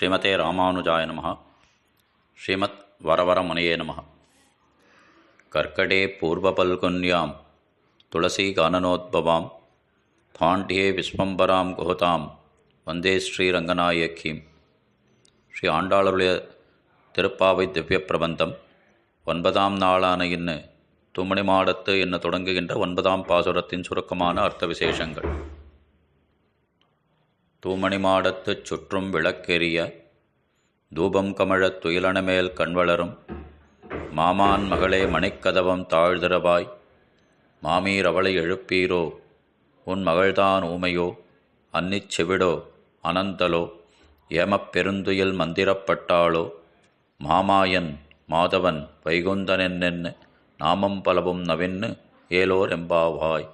ஸ்ரீமதே ராமானுஜாய நம ஸ்ரீமத் வரவரமுனையே நம கர்க்கடே பூர்வபல்குன்யாம் துளசீகானனோத்பவாம் பாண்டியே விஸ்வம்பராம் குஹதாம் வந்தே ஸ்ரீரங்கநாயக்கீம். ஸ்ரீ ஆண்டாளருடைய திருப்பாவை திவ்ய பிரபந்தம் ஒன்பதாம் நாளான இன்னு தும்மணி மாடத்து என்ன தொடங்குகின்ற ஒன்பதாம் பாசுரத்தின் சுருக்கமான அர்த்த விசேஷங்கள் தூமணி மாடத்துச் சுற்றும் விளக்கெரிய தூபம் கமழத் துயிலனமேல் கண்வளரும் மாமான் மகளே மணிக்கதவம் தாழ்திரவாய் மாமீர் அவளை எழுப்பீரோ உன் மகள்தான் ஊமையோ அன்னிச் செவிடோ அனந்தலோ ஏமப்பெருந்துயில் மந்திரப்பட்டாளோ மாமாயன் மாதவன் வைகுந்தனென்னென்னு நாமம் பலவும் நவென்னு ஏலோர் எம்பாவாய்.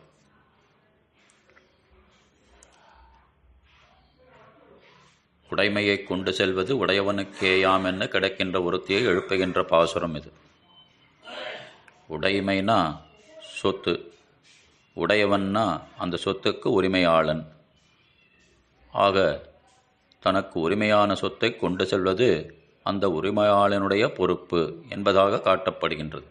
உடைமையை கொண்டு செல்வது உடையவனுக்கேயாம் என்ன கிடைக்கின்ற ஒருத்தியை எழுப்புகின்ற பாசுரம் இது. உடைமைனா சொத்து. உடையவன்னா அந்த சொத்துக்கு உரிமையாளன். ஆக தனக்கு உரிமையான சொத்தை கொண்டு செல்வது அந்த உரிமையாளனுடைய பொறுப்பு என்பதாக காட்டப்படுகின்றது.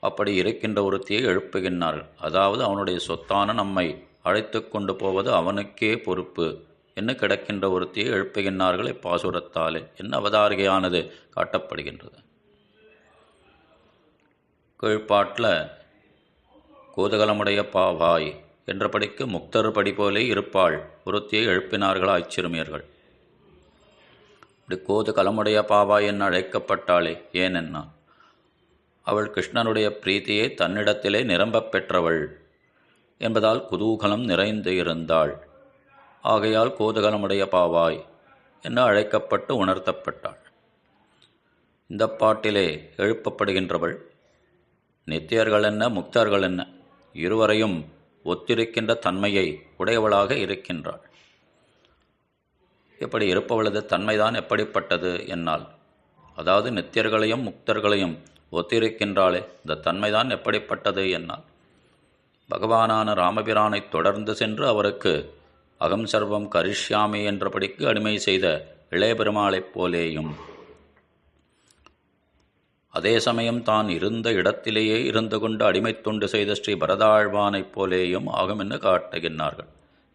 அப்படி இருக்கின்ற ஒருத்தியை எழுப்புகின்றார்கள். அதாவது அவனுடைய சொத்தான நம்மை அழைத்து கொண்டு போவது அவனுக்கே பொறுப்பு. என்ன கிடக்கின்ற ஒருத்தியை எழுப்புகின்றார்கள் இப்பாசுரத்தாலே என்ன அவதாரிகையானது காட்டப்படுகின்றது? கீழ்ப்பாட்டில் கோதகலமுடைய பாவாய் என்றபடிக்கு முக்தர் படி போலே இருப்பாள். ஒருத்தியை எழுப்பினார்களா ஆச்சிறுமியர்கள் இப்படி கோதுகலமுடைய பாவாய் என்று அழைக்கப்பட்டாளே ஏனென்னா அவள் கிருஷ்ணனுடைய பிரீத்தியை தன்னிடத்திலே நிரம்பப் பெற்றவள் என்பதால் குதூகலம் நிறைந்து இருந்தாள். ஆகையால் கோதகலமுடைய பாவாய் என்று அழைக்கப்பட்டு உணர்த்தப்பட்டாள். இந்த பாட்டிலே எழுப்பப்படுகின்றவள் நித்தியர்கள் என்ன முக்தர்கள் என்ன இருவரையும் ஒத்திருக்கின்ற தன்மையை உடையவளாக இருக்கின்றாள். இப்படி இருப்பவளது தன்மைதான் எப்படிப்பட்டது என்னால். அதாவது நித்தியர்களையும் முக்தர்களையும் ஒத்திருக்கின்றாளே இந்த தன்மைதான் எப்படிப்பட்டது என்னால். பகவானான ராமபிரானை தொடர்ந்து சென்று அவருக்கு அகம் சர்வம் கரிஷ்யாமி என்றபடிக்கு அடிமை செய்த இளைய பெருமாளைப் போலேயும். அதே சமயம் தான் இருந்த இடத்திலேயே இருந்து கொண்டு அடிமை தொண்டு செய்த ஸ்ரீ பரதாழ்வானைப் போலேயும் ஆகும் என்று காட்டுகின்றார்கள்.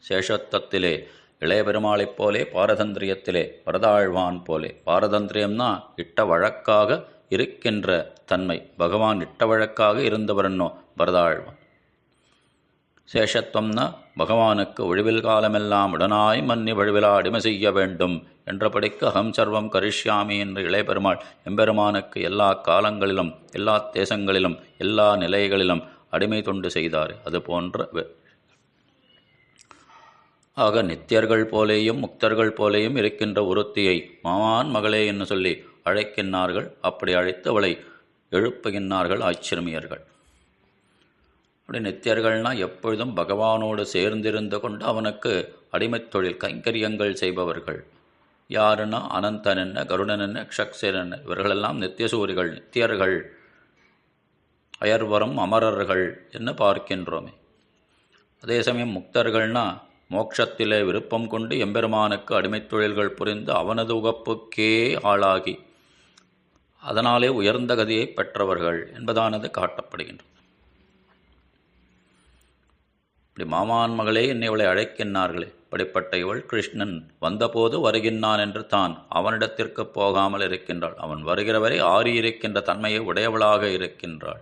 சேஷத்தத்திலே இளைய பெருமாளைப் போலே பாரதந்திரியத்திலே பரதாழ்வான் போலே. பாரதந்திரியம்னா இட்ட வழக்காக இருக்கின்ற தன்மை. பகவான் இட்ட வழக்காக இருந்தவரன்னோ பரதாழ்வான். சேஷத்துவம்னா பகவானுக்கு ஒழிவில் காலமெல்லாம் உடனாய் மன்னி வழிவிலா அடிமை செய்ய வேண்டும் என்றபடிக்கு அகம் சர்வம் கரிஷ்யாமி என்று இளையபெருமாள் எம்பெருமானுக்கு எல்லா காலங்களிலும் எல்லா தேசங்களிலும் எல்லா நிலைகளிலும் அடிமை தொண்டு செய்தார். அது போன்ற ஆக நித்தியர்கள் போலேயும் முக்தர்கள் போலேயும் இருக்கின்ற ஒருத்தியை மாமான் மகளே என்று சொல்லி அழைக்கின்றார்கள். அப்படி அழைத்து அவளை எழுப்புகின்றார்கள் ஆச்சிரமியர்கள் அப்படி நித்தியர்கள்னால் எப்பொழுதும் பகவானோடு சேர்ந்திருந்து கொண்டு அவனுக்கு அடிமைத் தொழில் கைங்கரியங்கள் செய்பவர்கள். யாருன்னா அனந்தன் என்ன கருடன் என்ன க்ஷக்சேன் என்ன இவர்களெல்லாம் நித்தியசூரிகள் நித்தியர்கள். அயர்வரும் அமரர்கள் என்ன பார்க்கின்றோமே. அதே சமயம் முக்தர்கள்னா மோட்சத்திலே விருப்பம் கொண்டு எம்பெருமானுக்கு அடிமைத் தொழில்கள் புரிந்து அவனது உகப்புக்கே ஆளாகி அதனாலே உயர்ந்த கதியை பெற்றவர்கள் என்பதானது காட்டப்படுகின்றது. இப்படி மாமான் மகளே என்னை இவளை அழைக்கின்றார்களே. இப்படிப்பட்ட இவள் கிருஷ்ணன் வந்தபோது வருகின்றான் என்று தான் அவனிடத்திற்கு போகாமல் இருக்கின்றாள். அவன் வருகிறவரை ஆறியிருக்கின்ற தன்மையை உடையவளாக இருக்கின்றாள்.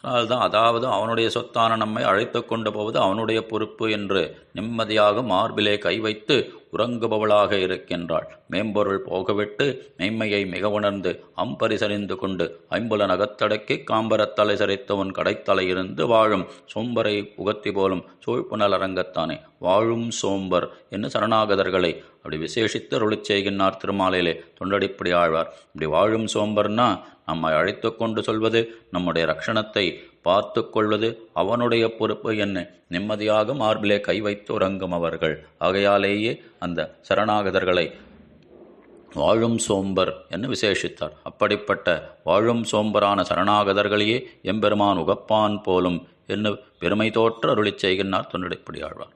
அதனால்தான் அதாவது அவனுடைய சொத்தான நம்மை அழைத்து கொண்டு போவது அவனுடைய பொறுப்பு என்று நிம்மதியாக மார்பிலே கை வைத்து உறங்குபவளாக இருக்கின்றாள். மேம்பொருள் போகவிட்டு மெய்மையை மிக உணர்ந்து அம்பரிசறிந்து கொண்டு ஐம்புல நகத்தடக்கி காம்பரத்தலை சரித்தவன் கடைத்தலை இருந்து வாழும் சோம்பரை உகத்தி போலும் சூழ்ப்புணல் அரங்கத்தானே. வாழும் சோம்பர் என்று சரணாகதர்களை? அப்படி விசேஷித்து அருளிச் செய்கின்றார் திருமாலையிலே தொண்டடிப்படி ஆழ்வார். இப்படி வாழும் சோம்பர்னா நம்மை அழைத்து கொண்டு சொல்வது நம்முடைய ரக்ஷணத்தை பார்த்து கொள்வது அவனுடைய பொறுப்பு என்ன? நிம்மதியாக மார்பிலே கை வைத்து உறங்கும் அவர்கள். ஆகையாலேயே அந்த சரணாகதர்களை வாழும் சோம்பர் என்று விசேஷித்தார். அப்படிப்பட்ட வாழும் சோம்பரான சரணாகதர்களையே எம்பெருமான் உகப்பான் போலும் என்று பெருமை தோற்ற அருளிச் செய்கின்றார் தொண்டடிப்படியாழ்வார்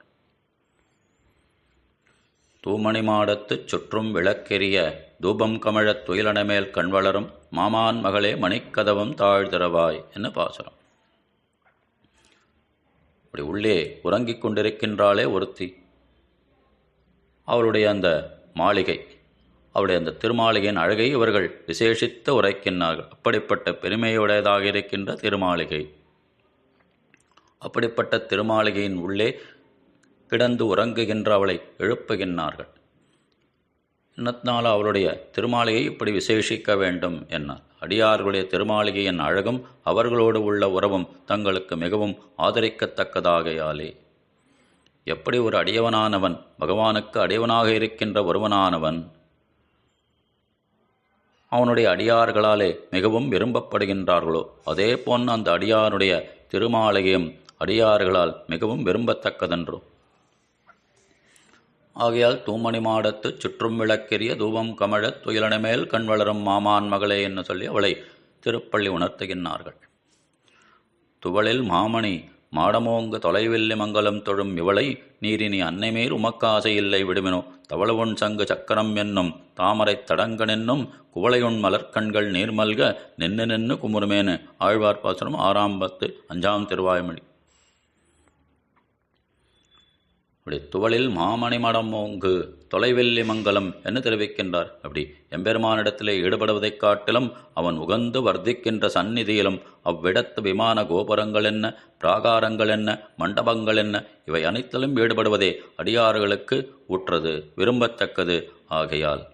தூமணி மாடத்துச் சுற்றும் விளக்கெரிய தூபம் கமழத் துயிலனமேல் கண் வளரும் மாமான் மகளே மணிக்கதவம் தாழ்திரவாய் என்ன பாசுரம். அப்படி உள்ளே உறங்கிக் கொண்டிருக்கின்றாளே ஒருத்தி. அவளுடைய அந்த மாளிகை அவருடைய அந்த திருமாளிகையின் அழகை இவர்கள் விசேஷித்து உரைக்கின்றார்கள். அப்படிப்பட்ட பெருமையுடையதாக இருக்கின்ற திருமாளிகை. அப்படிப்பட்ட திருமாளிகையின் உள்ளே கிடந்து உறங்குகின்ற அவளை எழுப்புகின்றார்கள். இன்னத்தினால் அவளுடைய திருமாளிகை இப்படி விசேஷிக்க வேண்டும் என்னார் அடியார்களுடைய திருமாளிகையின் அழகும் அவர்களோடு உள்ள உறவும் தங்களுக்கு மிகவும் ஆதரிக்கத்தக்கதாகையாலே. எப்படி ஒரு அடியவனானவன் பகவானுக்கு அடியவனாக இருக்கின்ற ஒருவனானவன் அவனுடைய அடியார்களாலே மிகவும் விரும்பப்படுகின்றார்களோ அதே போன்று அந்த அடியாருடைய திருமாளிகையும் அடியார்களால் மிகவும் விரும்பத்தக்கதென்றோ. ஆகையால் தூமணி மாடத்து சுற்றும் விளக்கெரிய தூபம் கமழத் துயிலனமேல் கண் வளரும் மாமான் மகளே என்று சொல்லி அவளை திருப்பள்ளி உணர்த்துகின்றார்கள். துவளில் மாமணி மாடமோங்கு தொலைவில்லி மங்கலம் தொழும் இவளை நீரினி அன்னைமேல் உமக்காசை இல்லை விடுமினோ. தவளவுன் சங்கு சக்கரம் என்னும் தாமரைத் தடங்கனென்னும் குவளையுண் மலர்க்கண்கள் நீர்மல்க நின்று நின்று குமுறுமேனு. ஆழ்வார் பாசுரம் ஆறாம் பத்து அஞ்சாம் திருவாய்மொழி. அப்படி துவளில் மாமணி மடம் ஓங்கு தொலைவெல்லி மங்கலம் என்று தெரிவிக்கின்றார். அப்படி எம்பெருமானிடத்திலே ஈடுபடுவதைக் காட்டிலும் அவன் உகந்து வர்த்திக்கின்ற சந்நிதியிலும் அவ்விடத்து விமான கோபுரங்கள் என்ன பிராகாரங்கள் என்ன மண்டபங்கள் என்ன இவை அனைத்திலும் ஈடுபடுவதே அடியார்களுக்கு உற்றது விரும்பத்தக்கது. ஆகையால்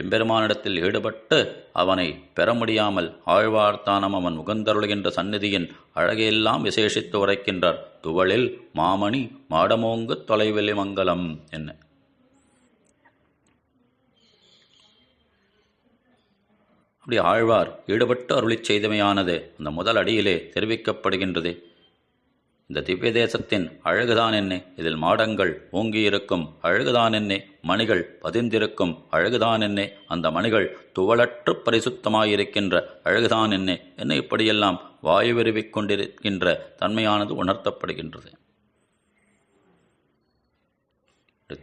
எம்பெருமானிடத்தில் ஈடுபட்டு அவனை பெற முடியாமல் ஆழ்வார்த்தானம் அவன் முகந்தருளுகின்ற சந்நிதியின் அழகையெல்லாம் விசேஷித்து உரைக்கின்றார். துவளில் மாமணி மாடமோங்கு தொலைவெளி மங்கலம் என்ன. அப்படி ஆழ்வார் ஈடுபட்டு அருளிச் செய்தமையானது அந்த முதல் அடியிலே தெரிவிக்கப்படுகின்றது. இந்த திவ்ய தேசத்தின் அழகுதான் என்ன இதில் மாடங்கள் ஓங்கியிருக்கும் அழகுதான் என்ன மணிகள் பதிந்திருக்கும் அழகுதான் என்ன அந்த மணிகள் துவளற்று பரிசுத்தமாயிருக்கின்ற அழகுதான் என்ன என்ன இப்படியெல்லாம் வாயு விருவிக் கொண்டிருக்கின்ற தன்மையானது உணர்த்தப்படுகின்றது.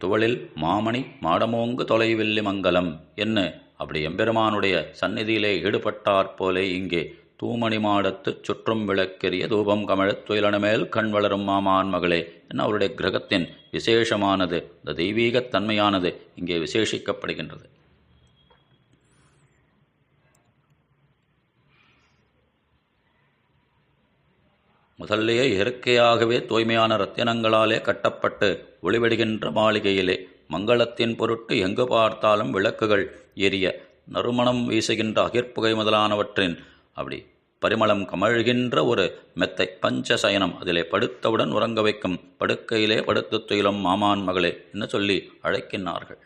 துவளில் மாமணி மாடமோங்கு தொலைவில்லி மங்கலம் என்ன? அப்படி எம்பெருமானுடைய சந்நிதியிலே ஈடுபட்டாற் போலே இங்கே தூமணி மாடத்துச் சுற்றும் விளக்கெரிய தூபம் கமழத் துயிலனமேல் கண் வளரும் மாமான் மகளே என்ன அவருடைய கிரகத்தின் விசேஷமானது? இந்த தெய்வீகத் தன்மையானது இங்கே விசேஷிக்கப்படுகின்றது. முதல்லையே இயற்கையாகவே தூய்மையான ரத்தினங்களாலே கட்டப்பட்டு ஒளிவிடுகின்ற மாளிகையிலே மங்களத்தின் பொருட்டு எங்கு பார்த்தாலும் விளக்குகள் எரிய நறுமணம் வீசுகின்ற அகிர்ப்புகை முதலானவற்றின் அப்படி பரிமளம் கமழ்கின்ற ஒரு மெத்தை பஞ்ச சயனம் அதிலே படுத்தவுடன் உறங்க வைக்கும் படுக்கையிலே படுத்து துயிலும் மாமான் மகளே என்று சொல்லி அழைக்கின்றார்கள்.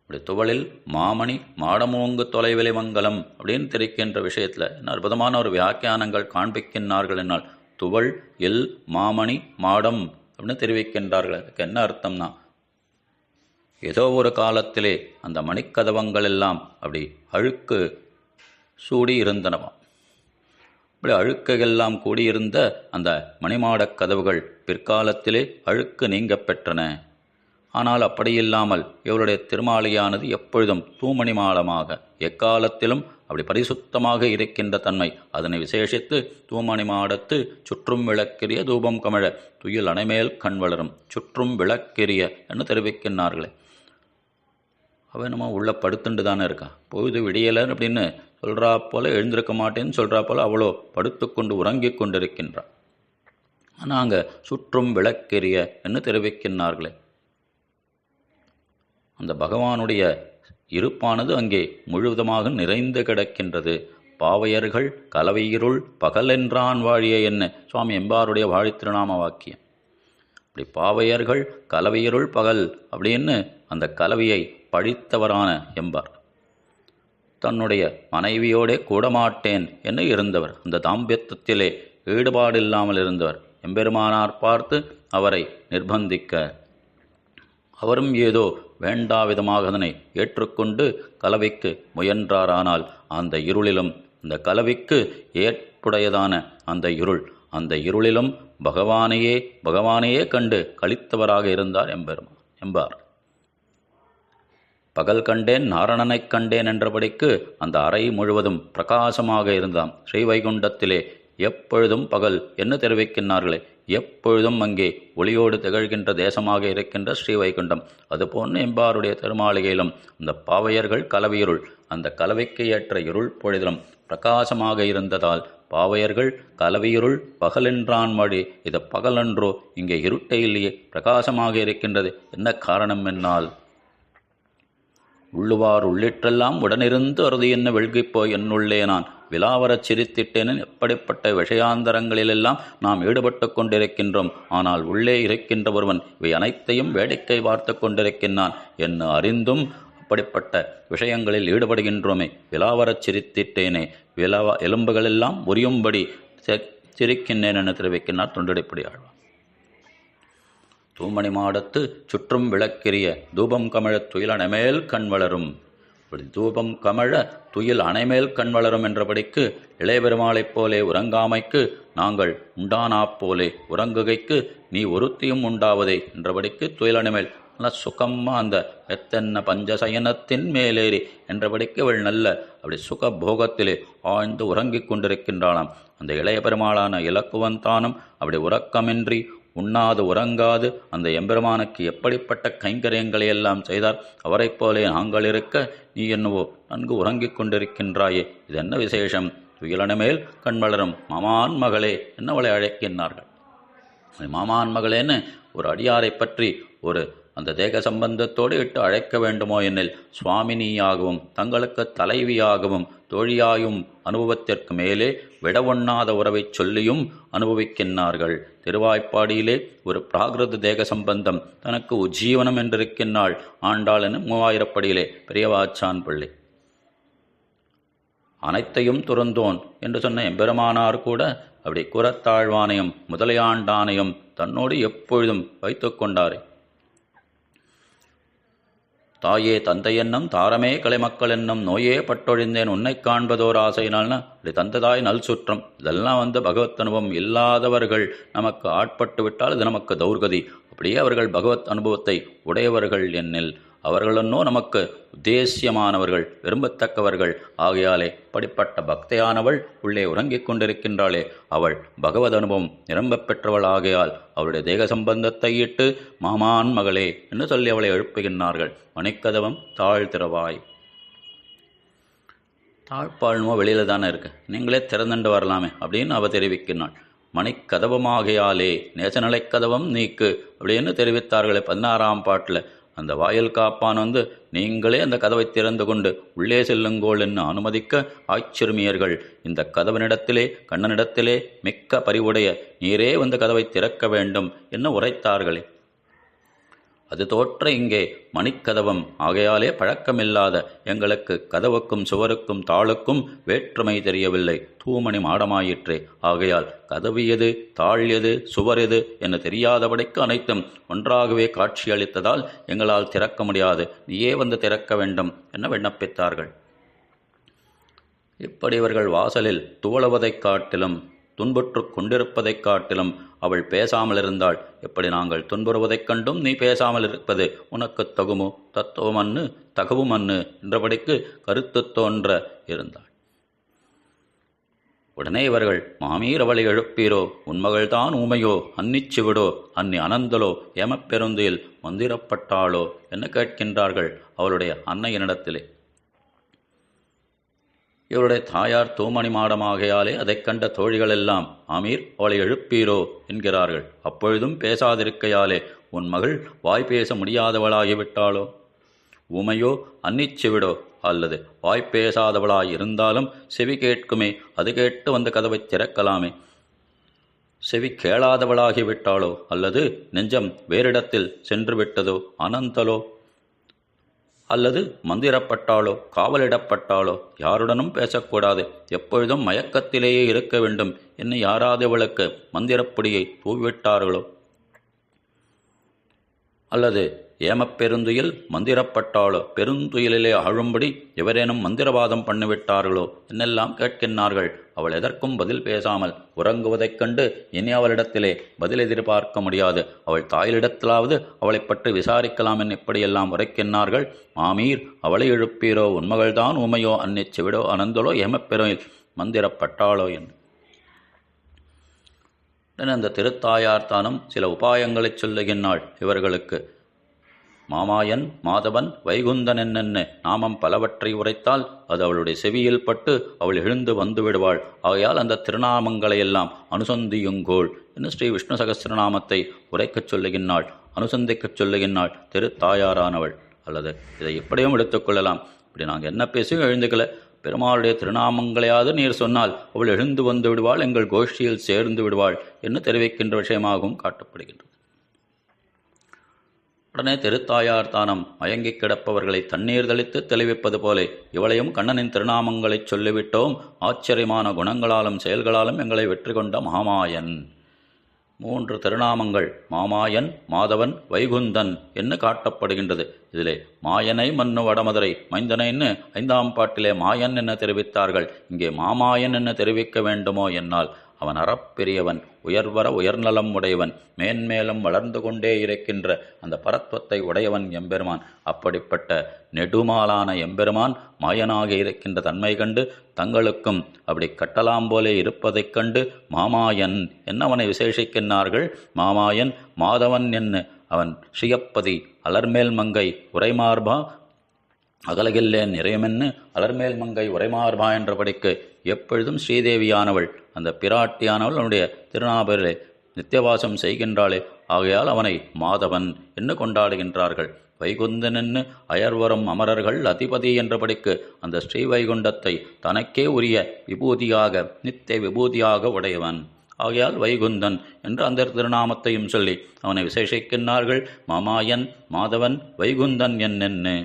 அப்படி துவளில் மாமணி மாடமோங்கு தொலைவிலை மங்கலம் அப்படின்னு தெரிக்கின்ற விஷயத்தில் என்ன அற்புதமான ஒரு வியாக்கியானங்கள் காண்பிக்கின்றார்கள் என்னால். துவள் எல் மாமணி மாடம் அப்படின்னு தெரிவிக்கின்றார்கள். அதுக்கு என்ன அர்த்தம்னா ஏதோ ஒரு காலத்திலே அந்த மணிக்கதவங்கள் எல்லாம் அப்படி அழுக்கு சூடியிருந்தனவாம் இப்படி அழுக்கையெல்லாம் கூடியிருந்த அந்த மணிமாடக் கதவுகள் பிற்காலத்திலே அழுக்கு நீங்க பெற்றன. ஆனால் அப்படியில்லாமல் இவருடைய திருமாலையானது எப்பொழுதும் தூமணிமாடமாக எக்காலத்திலும் அப்படி பரிசுத்தமாக இருக்கின்ற தன்மை. அதனை விசேஷித்து தூமணி மாடத்து சுற்றும் விளக்கெரிய தூபம் கமழ துயில் அணைமேல் கண் வளரும் சுற்றும் விளக்கெரிய என்று தெரிவிக்கின்றார்களே. அவன் நம்ம உள்ளே படுத்துண்டு தானே இருக்கான் பொழுது விடியலை அப்படின்னு சொல்கிறா போல எழுந்திருக்க மாட்டேன்னு சொல்கிறா போல அவளோ படுத்துக்கொண்டு உறங்கிக் உறங்கி கொண்டிருக்கின்றாள் ஆனால் அங்கே சுற்றும் விளக்கெரிய என்று தெரிவிக்கின்றார்களே? அந்த பகவானுடைய இருப்பானது அங்கே முழுவதுமாக நிறைந்து கிடக்கின்றது. பாவையர்கள் கலவையிருள் பகலென்றான் வாழிய என்ன? சுவாமி எம்பாருடைய வாழித்திருநாம வாக்கியம். இப்படி பாவையர்கள் கலவையிருள் பகல் அப்படின்னு அந்த கலவையை பழித்தவரான எம்பார் தன்னுடைய மனைவியோடே கூடமாட்டேன் என்று இருந்தவர். அந்த தாம்பத்தியத்திலே ஈடுபாடு இல்லாமல் இருந்தவர். எம்பெருமானார் பார்த்து அவரை நிர்பந்திக்க. அவரும் ஏதோ வேண்டாவிதமாக அதனை ஏற்றுக்கொண்டு கலவைக்கு முயன்றாரானால் அந்த இருளிலும் அந்த கலவிக்கு ஏற்புடையதான அந்த இருள் அந்த இருளிலும் பகவானையே பகவானையே கண்டு கழித்தவராக இருந்தார் எம்பெருமா என்பார். பகல் கண்டேன் நாரணனைக் கண்டேன் என்றபடிக்கு அந்த அறை முழுவதும் பிரகாசமாக இருந்தாம். ஸ்ரீவைகுண்டத்திலே எப்பொழுதும் பகல் என்ன தெரிவிக்கின்றார்களே எப்பொழுதும் அங்கே ஒளியோடு திகழ்கின்ற தேசமாக இருக்கின்ற ஸ்ரீவைகுண்டம். அதுபோன்று எம்பாருடைய திருமாளிகையிலும் அந்த பாவையர்கள் கலவையிருள் அந்த கலவைக்கு ஏற்ற இருள் பொழுதிலும் பிரகாசமாக இருந்ததால் பாவையர்கள் கலவையிருள் பகலென்றான் மழி இது பகலன்றோ இங்கே இருட்டே இல்லையே பிரகாசமாக இருக்கின்றது என்ன காரணம் என்னால்? உள்ளுவார் உள்ளிட்டெல்லாம் உடனிருந்து அறுதி என்ன வெள்கிப்போய் என்னுள்ளே நான். விலாவரச் சிரித்திட்டேன் எப்படிப்பட்ட விஷயாந்தரங்களிலெல்லாம் நாம் ஈடுபட்டு கொண்டிருக்கின்றோம். ஆனால் உள்ளே இருக்கின்ற ஒருவன் இவை அனைத்தையும் வேடிக்கை பார்த்து கொண்டிருக்கின்றான். என்ன அறிந்தும் அப்படிப்பட்ட விஷயங்களில் ஈடுபடுகின்றோமே. விலாவரச் சிரித்திட்டேனே. விலாவ எலும்புகளெல்லாம் உரியும்படி சிரிக்கின்றேன் என தெரிவிக்கின்றார் தொண்டடிப்படி ஆழ்வார் தூமணி மாடத்து சுற்றும் விளக்கிரிய தூபம் கமழத் துயில் அணைமேல் கண் வளரும். இப்படி தூபம் கமழ துயில் அணைமேல் கண் வளரும் என்றபடிக்கு இளையபெருமாளைப் போலே உறங்காமைக்கு நாங்கள் உண்டானாப் போலே உறங்குகைக்கு நீ ஒருத்தியும் உண்டாவதே என்றபடிக்கு துயில் அணைமேல் நல்ல சுகமாக அந்த எத்தென்ன பஞ்சசயனத்தின் மேலேறி என்றபடிக்கு அவள் நல்ல அப்படி சுக போகத்திலே ஆழ்ந்து உறங்கிக் கொண்டிருக்கின்றாளாம். அந்த இளைய பெருமாளான இலக்குவந்தானும் அப்படி உறக்கமின்றி உண்ணாது உறங்காது அந்த எம்பெருமானுக்கு எப்படிப்பட்ட கைங்கரியங்களை எல்லாம் செய்தார்? அவரைப் போலே நாங்கள் இருக்க நீ என்னவோ நன்கு உறங்கிக் கொண்டிருக்கின்றாயே. இது என்ன விசேஷம்? துயிலனமேல் கண் வளரும் மாமான் மகளே என்னவளை அழைக்கின்றார்கள் மாமான் மகளேன்னு ஒரு அடியாரை பற்றி ஒரு அந்த தேக சம்பந்தத்தோடு இட்டு அழைக்க வேண்டுமோ என்னில்? சுவாமினியாகவும் தங்களுக்கு தலைவியாகவும் தோழியாயும் அனுபவத்திற்கு மேலே விடவொண்ணாத உறவைச் சொல்லியும் அனுபவிக்கின்றார்கள். திருவாய்ப்பாடியிலே ஒரு பிராகிருத தேக சம்பந்தம் தனக்கு உஜ்ஜீவனம் என்றிருக்கின்றாள். ஆண்டாள் என மூவாயிரப்படியிலே பெரியவாச்சான் பிள்ளை. அனைத்தையும் துறந்தோன் என்று சொன்ன எம்பெருமானார் கூட அப்படி குரத்தாழ்வானையும் முதலையாண்டானையும் தன்னோடு எப்பொழுதும் வைத்து கொண்டாரே. தாயே தந்தை என்னும் தாரமே கலைமக்கள் என்னும் நோயே பட்டொழிந்தேன். உன்னை காண்பதோர் ஆசையினால்னா இப்படி தந்ததாய் நல் சுற்றம். இதெல்லாம் வந்து பகவத் அனுபவம் இல்லாதவர்கள் நமக்கு ஆட்பட்டு விட்டால் இது நமக்கு தௌர்கதி. அப்படியே அவர்கள் பகவத் அனுபவத்தை உடையவர்கள் என்னில் அவர்களன்னோ நமக்கு உத்தேசியமானவர்கள் விரும்பத்தக்கவர்கள். ஆகையாலே படிப்பட்ட பக்தையானவள் உள்ளே உறங்கிக் கொண்டிருக்கின்றாளே. அவள் பகவத் அனுபவம் நிரம்ப பெற்றவள் ஆகையால் அவளுடைய தேக சம்பந்தத்தை இட்டு மாமான் மகளே என்று சொல்லி அவளை எழுப்புகின்றார்கள். மணிக்கதவம் தாழ்த்திறவாய் தாழ்ப்பாழ்மோ வெளியில தானே இருக்கு. நீங்களே திறந்துண்டு வரலாமே அப்படின்னு அவ தெரிவிக்கின்றாள். மணிக்கதவமாகையாலே நேசநிலை கதவம் நீக்கு அப்படின்னு தெரிவித்தார்களே பதினாறாம் பாட்டில். அந்த வாயில் காப்பான் வந்து நீங்களே அந்த கதவை திறந்து கொண்டு உள்ளே செல்லுங்கோள் என்று அனுமதிக்க ஆச்சரியமியர்கள். இந்த கதவனிடத்திலே கண்ணனிடத்திலே மிக்க பரிவுடைய நீரே வந்து கதவை திறக்க வேண்டும் என்று உரைத்தார்களே. அது தோற்ற இங்கே மணிக்கதவம். ஆகையாலே பழக்கமில்லாத எங்களுக்கு கதவுக்கும் சுவருக்கும் தாளுக்கும் வேற்றுமை தெரியவில்லை. தூமணி மாடமாயிற்றே. ஆகையால் கதவு எது தாழ் எது சுவர் எது என தெரியாதபடிக்கு அனைத்தும் ஒன்றாகவே காட்சியளித்ததால் எங்களால் திறக்க முடியாது. நீயே வந்து திறக்க வேண்டும் என விண்ணப்பித்தார்கள். இப்படி இவர்கள் வாசலில் துவளுவதைக் காட்டிலும் துன்புற்றுக் கொண்டிருப்பதைக் காட்டிலும் அவள் பேசாமல் இருந்தாள் எப்படி நாங்கள் துன்புறுவதைக் கண்டும் நீ பேசாமல் இருப்பது உனக்கு தகுமோ? தத்துவமன்னு? தகவுமன்னு? என்றபடிக்கு கருத்து தோன்ற இருந்தாள். உடனே இவர்கள் மாமீர் அவளை எழுப்பீரோ? உன்மகள்தான் ஊமையோ? அன்னிச்சுவிடோ? அன்னி அனந்தலோ? ஏமப்பெருந்தில் மந்திரப்பட்டாளோ? என்ன கேட்கின்றார்கள்? அவளுடைய அன்னையனிடத்திலே. இவருடைய தாயார் தூமணி மாடமாகையாலே அதைக் கண்ட தோழிகளெல்லாம் அமீர் அவளை எழுப்பீரோ? என்கிறார்கள். அப்பொழுதும் பேசாதிருக்கையாலே உன் மகள் வாய் பேச முடியாதவளாகிவிட்டாளோ? உமையோ அன்னிச்சுவிடோ. அல்லது வாய் பேசாதவளாய் இருந்தாலும் செவி கேட்குமே அது கேட்டு வந்த கதவை திறக்கலாமே. செவி கேளாதவளாகிவிட்டாளோ? அல்லது நெஞ்சம் வேறிடத்தில் சென்று விட்டதோ அனந்தலோ? அல்லது மந்திரப்பட்டாலோ காவலிடப்பட்டாலோ யாருடனும் பேசக்கூடாது. எப்பொழுதும் மயக்கத்திலேயே இருக்க வேண்டும். என்ன யாராவது அவளுக்கு மந்திரப்படியை தூவிவிட்டார்களோ? அல்லது ஏமப்பெருந்துயில் மந்திரப்பட்டாளோ பெருந்துயிலிலே அழும்படி எவரேனும் மந்திரவாதம் பண்ணிவிட்டார்களோ என்னெல்லாம் கேட்கின்றார்கள் அவள் எதற்கும் பதில் பேசாமல் உறங்குவதைக் கண்டு இனி அவளிடத்திலே பதில் எதிர்பார்க்க முடியாது. அவள் தாயிலிடத்திலாவது அவளை பற்றி விசாரிக்கலாம் என் இப்படியெல்லாம் உரைக்கின்றார்கள். மாமீர் அவளை எழுப்பீரோ உண்மகள்தான் உமையோ அன்னிச்சுவிடோ அனந்தலோ ஏமப்பெருயில் மந்திரப்பட்டாளோ என்று. என அந்த திருத்தாயார் தானும் சில உபாயங்களைச் சொல்லுகின்றாள் இவர்களுக்கு. மாமாயன் மாதவன் வைகுந்தன் என்னென்ன நாமம் பலவற்றை உரைத்தால் அது அவளுடைய செவியில் பட்டு அவள் எழுந்து வந்து விடுவாள். ஆகையால் அந்த திருநாமங்களை எல்லாம் அனுசந்தியுங்கோள் என்று ஸ்ரீ விஷ்ணு சகசிரநாமத்தை உரைக்கச் சொல்லுகின்றாள் அனுசந்திக்கச் சொல்லுகின்றாள் திருத்தாயாரானவள். அல்லது இதை எப்படியும் எடுத்துக்கொள்ளலாம் இப்படி நாங்கள் என்ன பேசியும் எழுந்துக்கல. பெருமாளுடைய திருநாமங்களையாவது நீர் சொன்னால் அவள் எழுந்து வந்து விடுவாள் எங்கள் கோஷ்டியில் சேர்ந்து விடுவாள் என்று தெரிவிக்கின்ற விஷயமாகவும் காட்டப்படுகின்றது. உடனே திருத்தாயார் தானம் மயங்கிக் கிடப்பவர்களை தண்ணீர் தெளித்து தெளிவிப்பது போலே இவளையும் கண்ணனின் திருநாமங்களைச் சொல்லிவிட்டோம். ஆச்சரியமான குணங்களாலும் செயல்களாலும் எங்களை வெற்றி கொண்ட மாமாயன் மூன்று திருநாமங்கள் மாமாயன் மாதவன் வைகுந்தன் என்று காட்டப்படுகின்றது. இதிலே மாயனை மன்னு வடமதுரை மைந்தனைன்னு ஐந்தாம் பாட்டிலே மாயன் என்ன தெரிவித்தார்கள். இங்கே மாமாயன் என்ன தெரிவிக்க வேண்டுமோ என்னால்? அவன் அறப்பெரியவன் உயர்வர உயர்நலம் உடையவன் மேன்மேலும் வளர்ந்து கொண்டே இருக்கின்ற அந்த பரத்வத்தை உடையவன் எம்பெருமான். அப்படிப்பட்ட நெடுமாலான எம்பெருமான் மாயனாக இருக்கின்ற தன்மை கண்டு தங்களுக்கும் அப்படி கட்டலாம் போலே இருப்பதைக் கண்டு மாமாயன் என்னவனை விசேஷிக்கின்றார்கள்? மாமாயன் மாதவன் என்ன அவன் ஷியப்பதி அலர்மேல் மங்கை உரைமார்பா அகலகில்லேன் நிறையமென்னு அலர்மேல் மங்கை உரைமார்பா என்றபடிக்கு எப்பொழுதும் ஸ்ரீதேவியானவள் அந்த பிராட்டியானவள் அவனுடைய திருநாபரிலே நித்தியவாசம் செய்கின்றாளே. ஆகையால் அவனை மாதவன் என்று கொண்டாடுகின்றார்கள். வைகுந்தனென்னு அயர்வரும் அமரர்கள் அதிபதி என்றபடிக்கு அந்த ஸ்ரீ வைகுண்டத்தை தனக்கே உரிய விபூதியாக நித்திய விபூதியாக உடையவன். ஆகையால் வைகுந்தன் என்று அந்த திருநாமத்தையும் சொல்லி அவனை விசேஷிக்கின்றார்கள். மாமாயன் மாதவன் வைகுந்தன் என்னென்னு.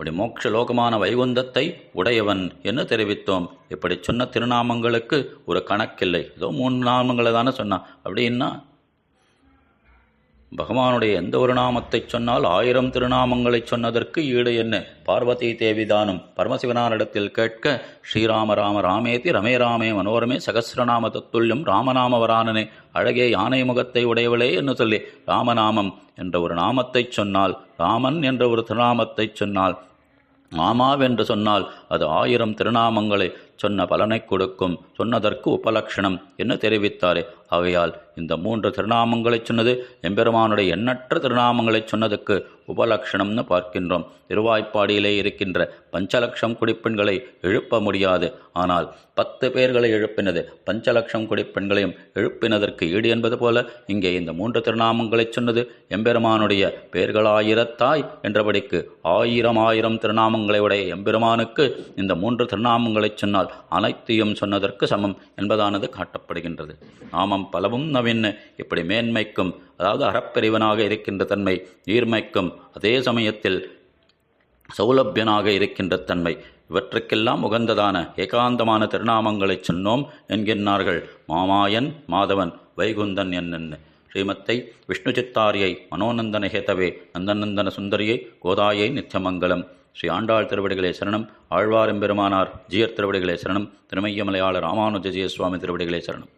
அப்படி மோட்ச லோகமான வைகுந்தத்தை உடையவன் என்று தெரிவித்தோம். இப்படி சொன்ன திருநாமங்களுக்கு ஒரு கணக்கில்லை. ஏதோ மூணு நாமங்களை தானே சொன்னான் அப்படின்னா பகவானுடைய எந்த ஒரு நாமத்தை சொன்னால் ஆயிரம் திருநாமங்களை சொன்னதற்கு ஈடு என்ன? பார்வதி தேவிதானும் பரமசிவனாரிடத்தில் கேட்க ஸ்ரீராம ராம ராமேதி ரமே ராமே மனோரமே சகசிரநாம தத்துல்யம் ராமநாமவரானனே அழகே யானை முகத்தை உடையவளே என்று சொல்லி ராமநாமம் என்ற ஒரு நாமத்தை சொன்னால் ராமன் என்ற ஒரு திருநாமத்தை சொன்னால் மாமாவென்று சொன்னால் அது ஆயிரம் திருநாமங்களை சொன்ன பலனை கொடுக்கும் சொன்னதற்கு உபலக்ஷணம் என்று தெரிவித்தார். ஆகையால் இந்த மூன்று திருநாமங்களை சொன்னது எம்பெருமானுடைய எண்ணற்ற திருநாமங்களைச் சொன்னதுக்கு உபலக்ஷணம்னு பார்க்கின்றோம். திருவாய்ப்பாடியிலே இருக்கின்ற பஞ்சலட்சம் குடிப்பெண்களை எழுப்ப முடியாது. ஆனால் பத்து பேர்களை எழுப்பினது பஞ்சலட்சம் குடிப்பெண்களையும் எழுப்பினதற்கு ஈடு என்பது போல இங்கே இந்த மூன்று திருநாமங்களை சொன்னது எம்பெருமானுடைய பேர்களாயிரத்தாய் என்றபடிக்கு ஆயிரம் ஆயிரம் திருநாமங்களை உடைய எம்பெருமானுக்கு இந்த மூன்று திருநாமங்களைச் சொன்னால் அனைத்தையும் சொன்னதற்கு சமம் என்பதானது காட்டப்படுகின்றது. நாமம் பலவும் நவீன இப்படி மேன்மைக்கும் அதாவது அறப்பெரிவனாக இருக்கின்ற தன்மை நீர்மைக்கும் அதே சமயத்தில் சௌலபியனாக இருக்கின்ற தன்மை இவற்றுக்கெல்லாம் உகந்ததான ஏகாந்தமான திருநாமங்களை சொன்னோம் என்கின்றார்கள். மாமாயன் மாதவன் வைகுந்தன் என்னென்ன? ஸ்ரீமத்தை விஷ்ணு சித்தாரியை மனோநந்தன ஹேதவே நந்தநந்தன சுந்தரியை கோதாயை நித்தியமங்கலம் ஸ்ரீ ஆண்டாள் திருவடிகளே சரணம். ஆழ்வாரெம்பெருமானார் ஜியர் திருவடிகளே சரணம். திருமையமலையாள ராமானுஜ சுவாமி திருவடிகளே சரணம்.